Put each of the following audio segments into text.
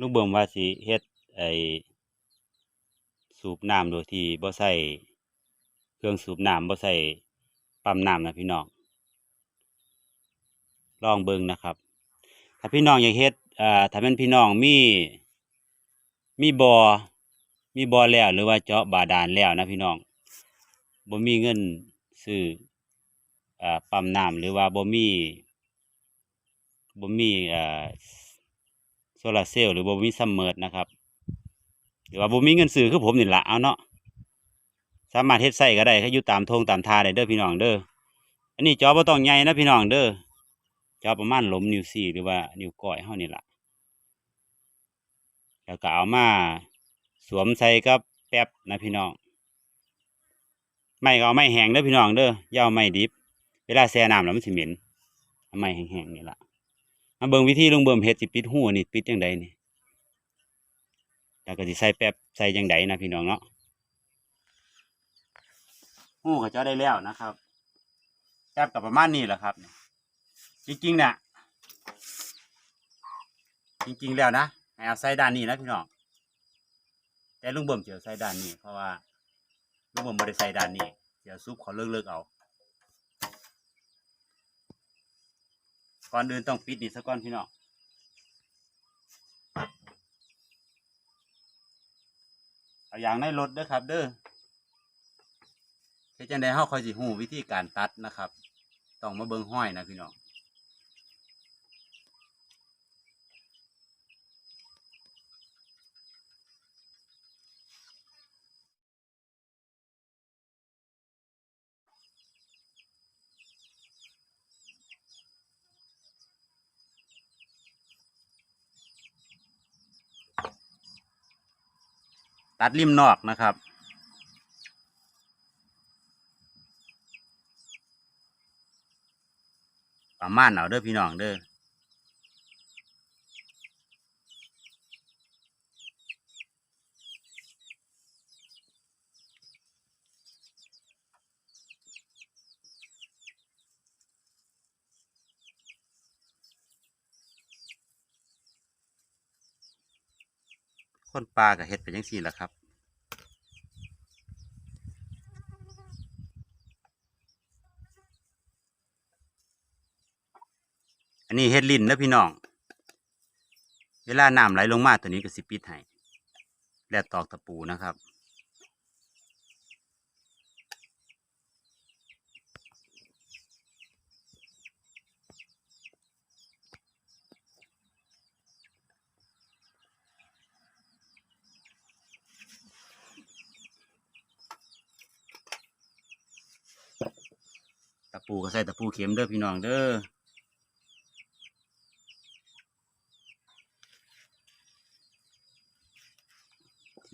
ลูกเบิ่มว่าสิเฮ็ดไอสูบน้ำโดยที่บ่ใส่เครื่องสูบน้ำบ่ใส่ปั๊มน้ำนะพี่น้องลองเบิ่งนะครับ ถ้าพี่น้องอยากเฮ็ดอ่าถ้าเป็นพี่น้องมีมีบ่อมีบ่อแล้วหรือว่าเจาะบาดาลแล้วนะพี่น้องบ่มีเงินซื้ออ่าปั๊มน้ำหรือว่าบ่มีบ่มีอ่า โซลาร์เซลล์หรือบ่มีซัมเมอร์นะครับหรือว่าบ่มีเงินซื้อคือผมนี่ละเอาเนาะสามารถเฮ็ดไส้ก็ได้ก็อยู่ตามทงตามทาได้เด้อพี่น้องเด้ออันนี้จอบ่ต้องใหญ่นะพี่น้องเด้อจอประมาณหลมนิ้วสี่หรือว่านิ้วก้อยเฮานี่ละแล้วก็เอามาสวมใส่กับแป๊บนะพี่น้องไม่ก็เอาไม้แห้งเด้อพี่น้องเด้อย่าเอาไม้ดิบ เวลาแช่น้ำแล้วมันสิเหม็นเอาไม้แห้งๆนี่ละ มาเบิ่งวิธีลุงเบิ่มเฮ็ดสิปิดหูนี่ปิดจังไดนี่แล้วก็สิใส่แป๊บใส่จังไดนะพี่น้องเนาะหูก็เจ้าได้แล้วนะครับแป๊บกับประมาณนี้แหละครับจริงๆเนี่ยจริง ๆ แล้วนะให้เอาใส่ด้านนี้นะพี่น้องแต่ลุงเบิ่มเสียวใส่ด้านนี้เพราะว่าลุงเบิ่มบ่ได้ใส่ด้านนี้เดี๋ยวซุปเขาเลิกๆเอา ก่อนอื่นต้องปิดนี่ซะก่อนพี่น้องเอาอย่างในรถเด้อครับ เด้อเฮ็ดจังได๋เฮาค่อยสิฮู้วิธีการตัดนะครับ ต้องมาเบิ่งห้อยนะพี่น้อง ตัดริมนอกนะครับ ประมาณเอาเด้อพี่น้องเด้อ คนปลากับเห็ดเป็นยังสี่ละครับอันนี้เฮ็ดลิ้นนะพี่น้อง เวลาน้ำไหลลงมาตัวนี้ก็สิปิดให้ และตอกตะปูนะครับ ปูก็ใส่ตะปูเข็มเด้อพี่น้องเด้อ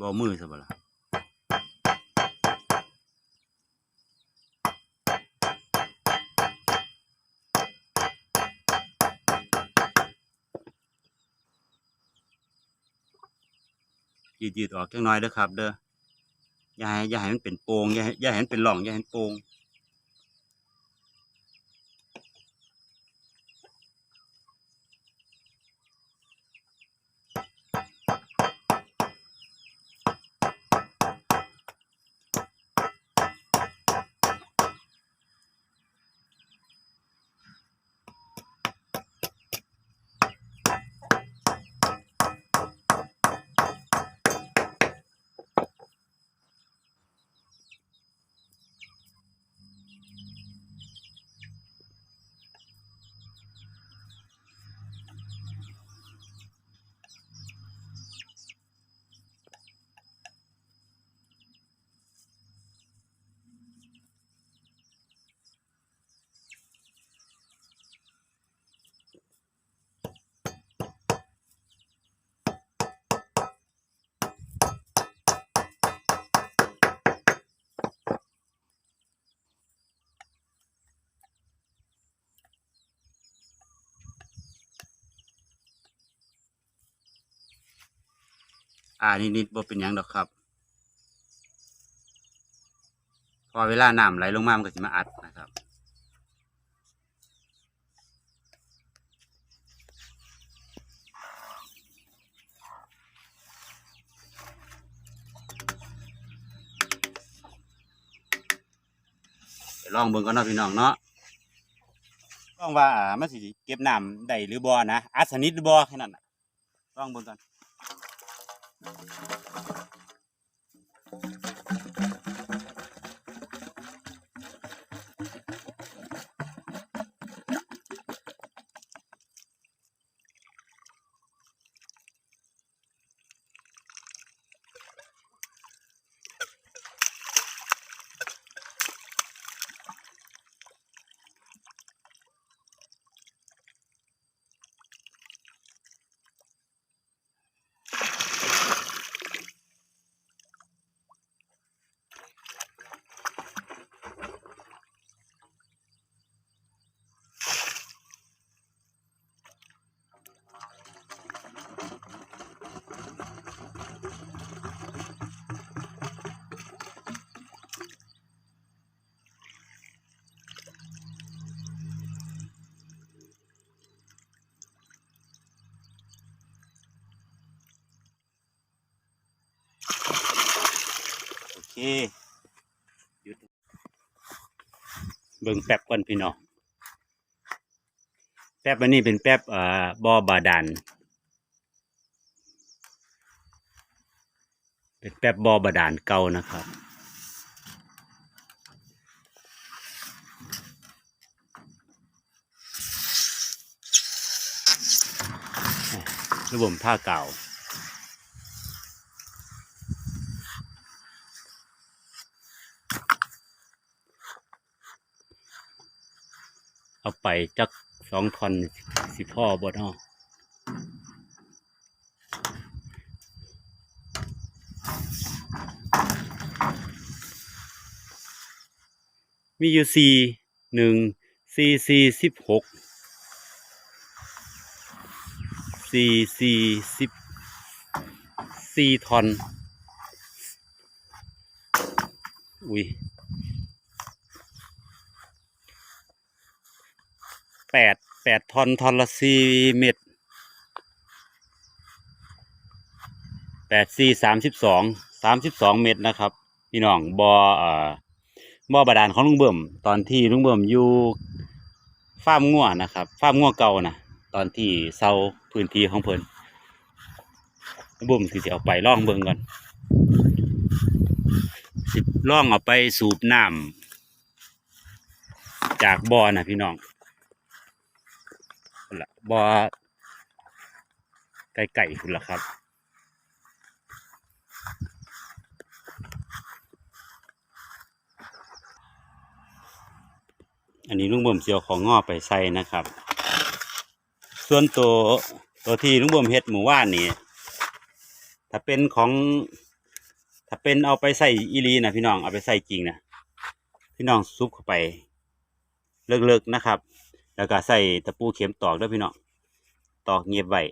บอมือซะบ่ล่ะยืดยืดออกจังน้อยเด้อครับ เด้ออย่าให้อย่าให้มันเป็นโปงอย่าให้อย่าให้มันเป็นหล่องอย่าให้มันโปง อ่านิดๆบ่เป็นยังดอกครับ พอเวลาน้ำไหลลงมามันก็จะมาอัดนะครับลองเบิ่งก่อนเนาะพี่น้องเนาะลองว่ามันสิเก็บน้ำได้หรือบ่อนะอัดสนิทหรือบ่แค่นั้นลองเบิ่งก่อน โอ หยุดเบิ่งแป๊บก่อนพี่น้องแป๊บอันนี้เป็นแป๊บอ่อบ่อบาดาลเป็นแป๊บบ่อบาดาลเก่านะครับระบบผ้าเก่า เอาไปจักสองทอนสิพ่อบดเนาะมีอยู่สี่หนึ่งสี่สี่สิบหกสี่สี่สิบสี่ทอน อุ้ย แปดแปดทอนทอนละสี่เม็ดแปดสี่สามสิบสองสามสิบสองเม็ดนะครับ พี่น้องบอเอ่อบ่อบาดาลของลุงเบิ่มตอนที่ลุงเบิ่มอยู่ฟาร์มงัวนะครับฟาร์มงัวเก่านะตอนที่เซาพื้นที่ของเพิ่นลุงเบิ่มสิจะเอาไปล่องเบิ่งก่อนสิล่องเอาไปสูบน้ำจากบ่อนะพี่น้อง พุ่นละบ่ไก่ไก่คุณละครับอันนี้ลุงบ่มเสียวของงอไปใส่นะครับ ส่วนตัวตัวที่ลุงบ่มเฮ็ดหมู่ว่านนี่ถ้าเป็นของ ถ้าเป็นเอาไปใส่อีหลีนะพี่น้องเอาไปใส่จริงนะพี่น้องซุปเข้าไป เลิกๆนะครับ แล้วก็ใส่ตะปูเข็มตอกด้วยพี่น้องตอกเงียบไว้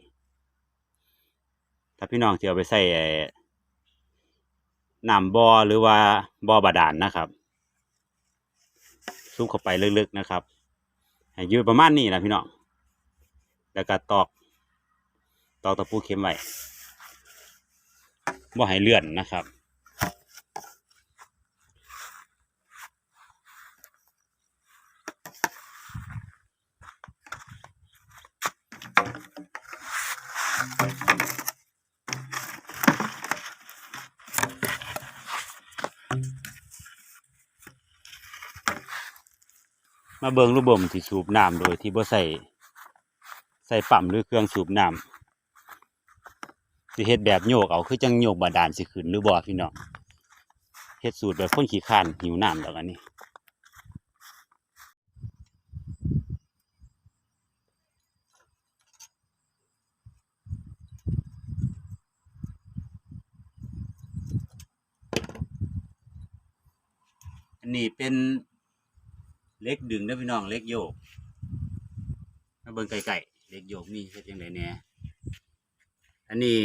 ถ้าพี่น้องจะเอาไปใส่น้ำบอหรือว่าบอบาดาลนะครับซุกเข้าไปลึกๆนะครับอยู่ประมาณนี้นะพี่น้องแล้วก็ตอกตอกตะปูเข็มไว้บ่ให้เลื่อนนะครับ มาเบิงรูปบ่มที่สูบน้ำโดยที่บ่ใส่ใส่ปั๊มหรือเครื่องสูบน้ำสิเฮ็ดแบบโยกเอาคือจังโยกบาดาลสิขึ้นหรือบ่พี่น้องเฮ็ดสูตรแบบคนขี้ข้านหิวน้ำดอกอันนี้นนี้เป็น เล็กดึงนะพี่น้องเล็กโยกมาเบิ่งไก่ๆเล็กโยกมีเฮ็ดยังไงแหน่ยอันนี้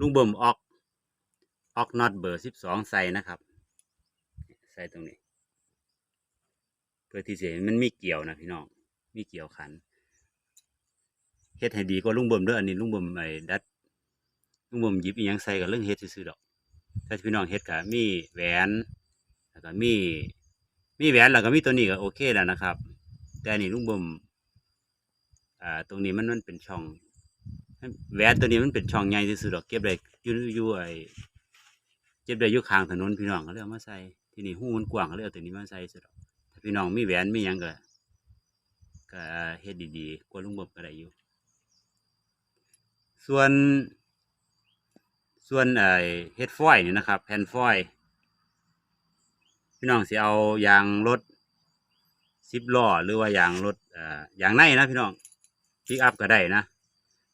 ลุงเบิ่มออกออกน็อตเบอร์สิบสองใส่นะครับ ใส่ตรงนี้ เพื่อที่จะเห็นมันมีเกี่ยวนะพี่น้องมีเกี่ยวขันเฮ็ดให้ดีกว่าลุงเบิ่มเด้ออันนี้ลุงเบิ่มไอ้ดัดลุงเบิ่มหยิบอีหยังใส่กับเรื่องเฮ็ดซื่อๆดอกถ้าพี่น้องเฮ็ดก็มีแหวนแล้วก็มี มีแหวนแล้วก็มีตัวนี้ก็โอเคแล้วนะครับ แต่นี่ลุงบ่มอ่าตรงนี้มันมันเป็นช่องแหวนตัวนี้มันเป็นช่องใหญ่ที่สุดดอกเก็บได้ยู่ยู่ไอ้เก็บได้ยู่ข้างถนนพี่น้องก็เลยเอามาใส่ที่นี่หูมันกว้างก็เลยเอาตัวนี้มาใส่สุดดอกถ้าพี่น้องมีแหวนมียังก็ก็เฮ็ดดีๆกว่าลุงบ่มก็ได้อยู่ ส่วน ส่วนไอ้เฮ็ดฟอยนี่นะครับ แผ่นฟอย พี่น้องสิเอายางรถสิบล้อหรือว่ายางรถเอ่อยางในนะพี่น้องพิกอัพก็ได้นะ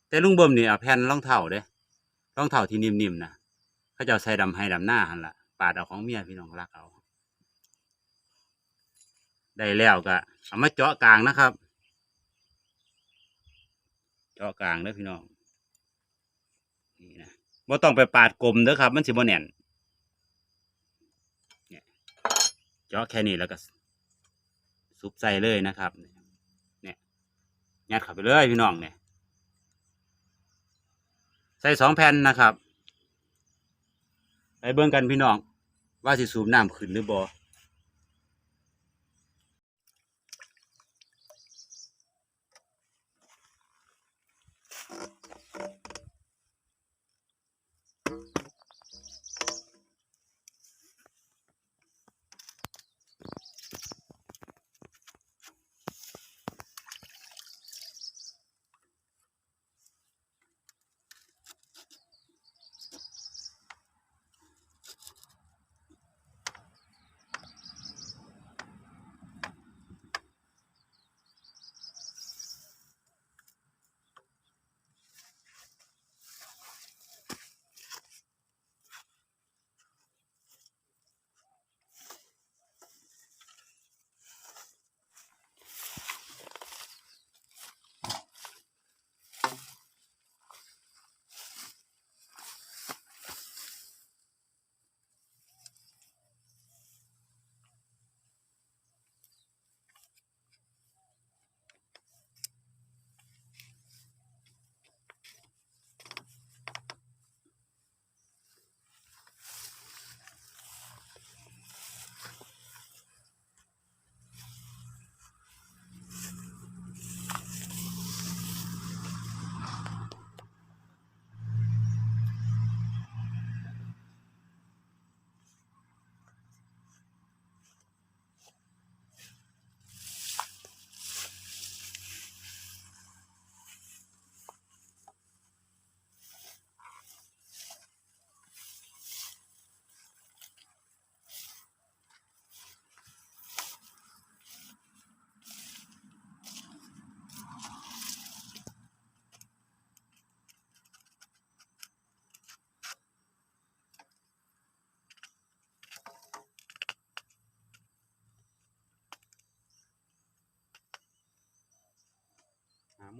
แต่ลุงเบิ่มนี่เอาแผ่นรองเท้าเด้รองเท้าที่นิ่มๆนะเขาเจะใส่ดำให้ดำหน้าหันละปาดเอาของเมียพี่น้องรักเอาได้แล้วก็เอามาเจาะกลางนะครับ เจาะกลางเด้อพี่น้องนี่นะบ่ต้องไปปาดกลมเด้อครับ มันสิบ่แน่นเนี่ย เจาะแค่นี้แล้วก็ซุบใส่เลยนะครับ เนี่ยยัดเข้าไปเลยพี่น้องเนี่ย ใส่สองแผ่นนะครับ ไปเบิ่งกันพี่น้อง ว่าสิสูบน้ำขึ้นหรือบ่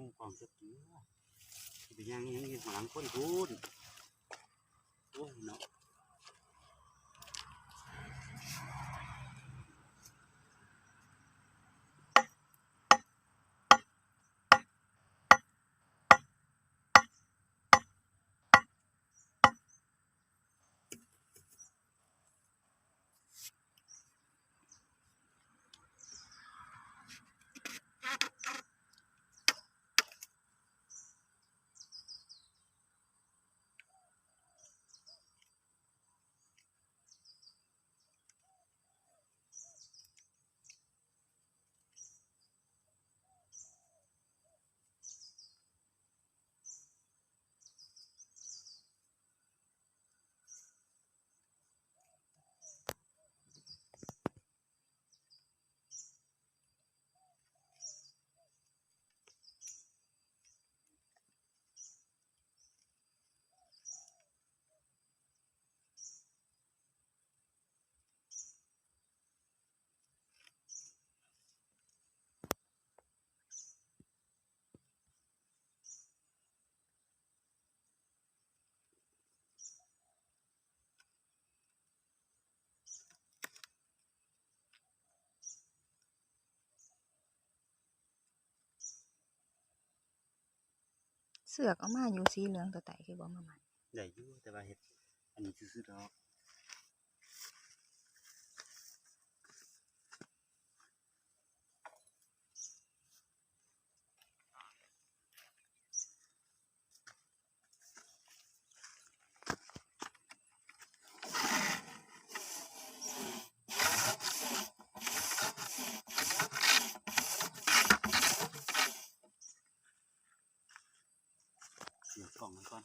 มุมกล้องสักทีว่าสิเป็นยังยังยังหลังคนพูนโอ้ยเนาะ เสือกเอามาอยู่สีเหลืองตัวไตคือบ่มามัน ได้อยู่แต่ว่าเห็ด อันนี้ซื้อๆดอก เดี๋ยวกล่องมันก่อน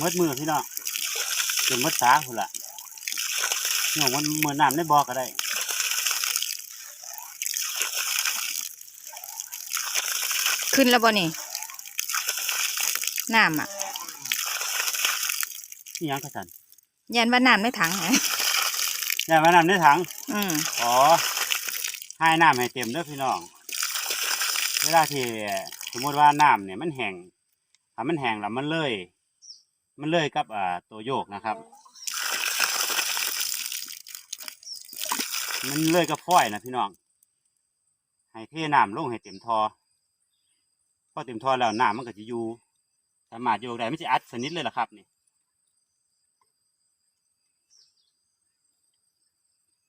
มดมือพี่น้องจนมดสาพุ่นละน้องมันมือน้ำในบ่อก็ได้ขึ้นแล้วบ่นี่น้ำอะนี่ยังกระสันยันว่าน้ำในถังไงนี่มาน้ำในถัง อืมอ๋อให้น้ำให้เต็มเด้อพี่น้อง เวลาที่สมมติว่าน้ำเนี่ยมันแห้งถ้ามันแห้งแล้วมันเลย มันเลยกับอ่าตัวโยกนะครับ มันเลยกับฝ้อยนะพี่น้อง ให้เทน้ำลงให้เต็มทอพอเต็มทอแล้วน้ำมันก็จะอยู่สามารถโยกได้ไม่ใช่อัดสนิทเลยล่ะครับนี่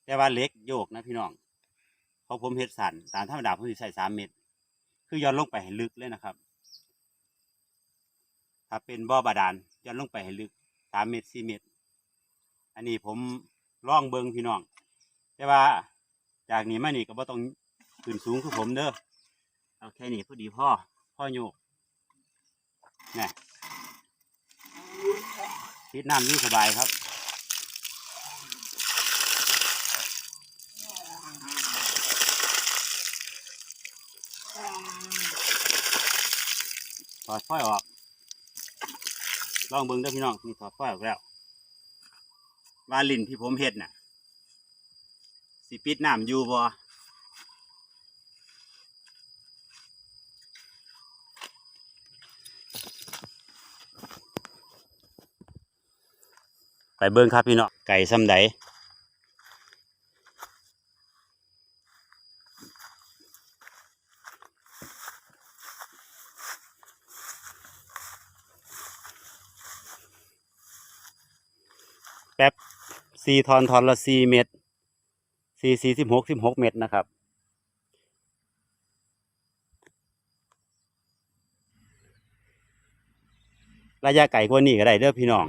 แต่ว่าเล็กโยกนะพี่น้องเพราะผมเฮ็ดสันตามธรรมดาผมสิใส่สามเม็ดคือย้อนลงไปให้ลึกเลยนะครับ ถ้าเป็นบ่อบาดาล ย้อนลงไปให้ลึกสามเม็ดสี่เม็ดอันนี้ผมล่องเบิงพี่น้อง แต่ว่าจากนี้มานี่ก็บ่ต้องขึ้นสูงคือผมเด้อเอาแค่นี้พอดีพ่อพ่อโยกนี่ทิดน้ำยิ่สบายครับถอดฝ้อยออก ลองเบิ้งเด้อพี่น้องที่ถอดฝ้าออกแล้ววาลินที่ผมเห็ดน่ะ สิปิดน้ำอยู่บ่ไปเบิ้งครับพี่น้องไก่ซ้ำใด สี่ทอนทอนละสี่เม็ดสี่สี่สิบหกสิบหกเม็ดนะครับ ระยะไก่กว่านี้ก็ได้เด้อพี่น้อง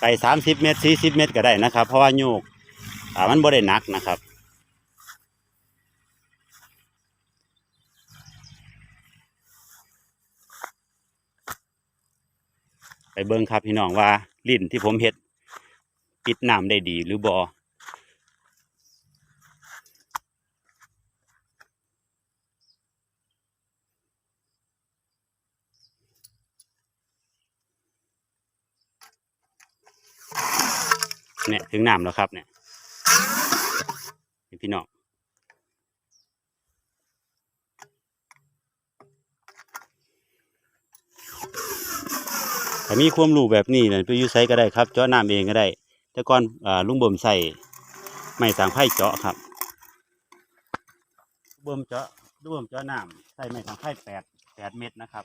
ไก่สามสิบเมตรสี่สิบเมตรก็ได้นะครับ เพราะว่าโยกอ่ามันบ่ได้นักนะครับไปเบิ่งครับพี่น้องว่า ลิ้นที่ผมเฮ็ดปิดน้ำได้ดีหรือบ่เนี่ยถึงน้ำแล้วครับเนี่ยนี่พี่น้อง ถ้ามีความรู้แบบนี้เนี่ยไปยูไซก็ได้ครับ เจาะน้ำเองก็ได้ แต่ก่อนอลุงเบิ่มใส่ไม้สางไผ่เจาะครับเบิ่มเจาะเบิ่มเจาะน้ำใส่ไม้สางไผ่แปดแปดเม็ดนะครับ